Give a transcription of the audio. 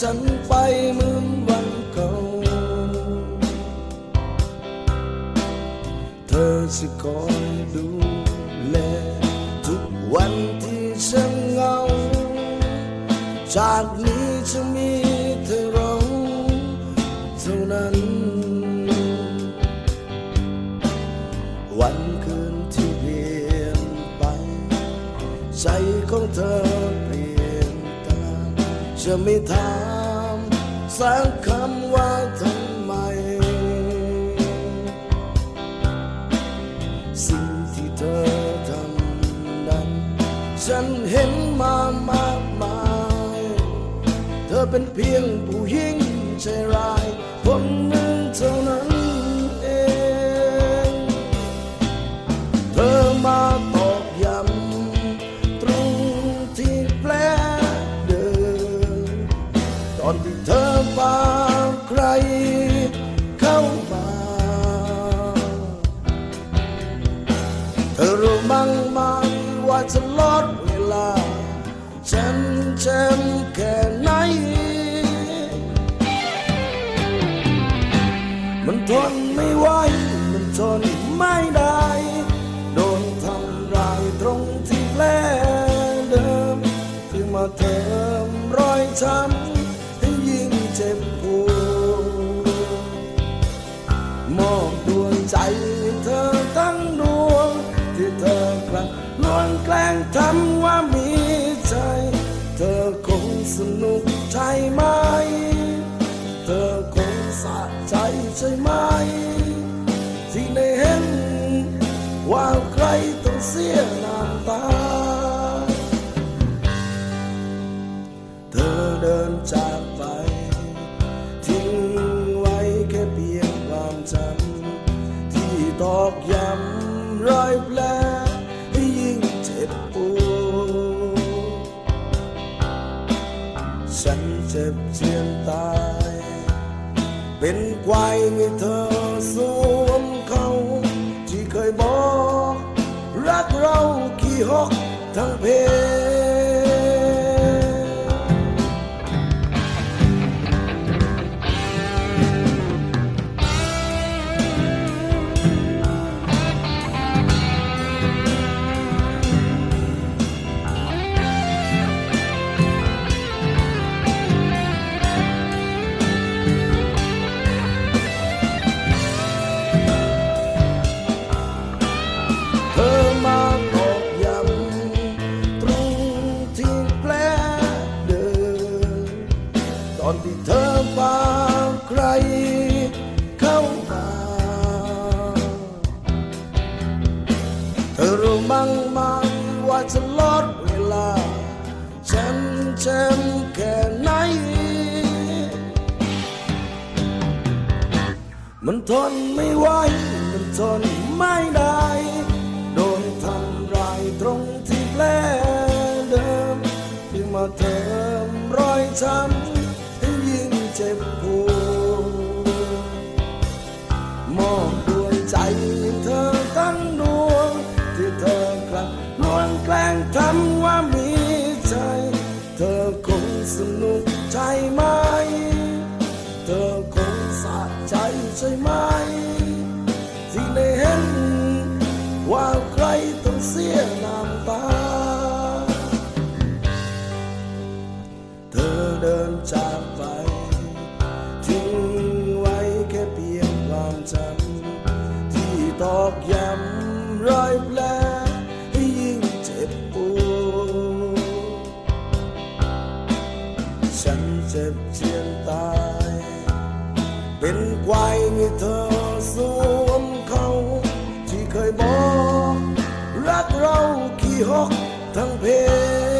ฉันไปเหมือนวันเก่า เธอสิคอยดูแลทุกวันที่ฉันเหงา จากนี้จะมีเธอเราเท่านั้น วันคืนที่เปลี่ยนไป ใจของเธอ จะไม่ถามสักคำว่าทำไม สิ่งที่เธอทำนั้น ฉันเห็นมามากมาย เธอเป็นเพียงผู้หญิงใจร้าย เธอรู้มั้งไว่าตลอดเวลา ฉันเจ็บแค่ไหน มันทนไม่ไหว มันทนไม่ได้ โดนทำร้ายตรงที่แผลเดิม ที่มาเติมรอยช้ำให้ยิ่งเจ็บปวดมอบดวงใจเธอ งแกล้งทำว่ามีใจ เธอคงสนุกใช่ไหม เธอคงสะใจใช่ไหม ที่ได้เห็นว่าใครต้องเสียน้ำตา เธอเดินจากไป ทิ้งไว้แค่เพียงความจำที่ตอกย้ำรอยแผล ฉันเจ็บเจียนตาย เป็นควายให้เธอสวมเขาที่เคยบอก รักเรากี่หกทั้งเพเธ ตอนที่เธอพาใครเข้ามาเธอรู้มั้งไหมว่าตลอดเวลา ฉันเจ็บแค่ไหน มันทนไม่ไหว มันทนไม่ได้ โดนทำร้ายตรงที่แผลเดิมที่มาเติมรอยช้ำ เจ็บปวดมอบดวงใจให้เธอทั้งดวง ที่เธอกลับลวงแกล้งทำว่ามีใจ เธอคงสนุกใช่ไหม เธอคงสะใจใช่ไหม อกย้ำรอยแผลให้ยิ่งเจ็บปวดฉันเจ็บเจียนตาย เป็นควายให้เธอสวมเขา ที่เคยบอก รักเรากี่หกทั้งเพศ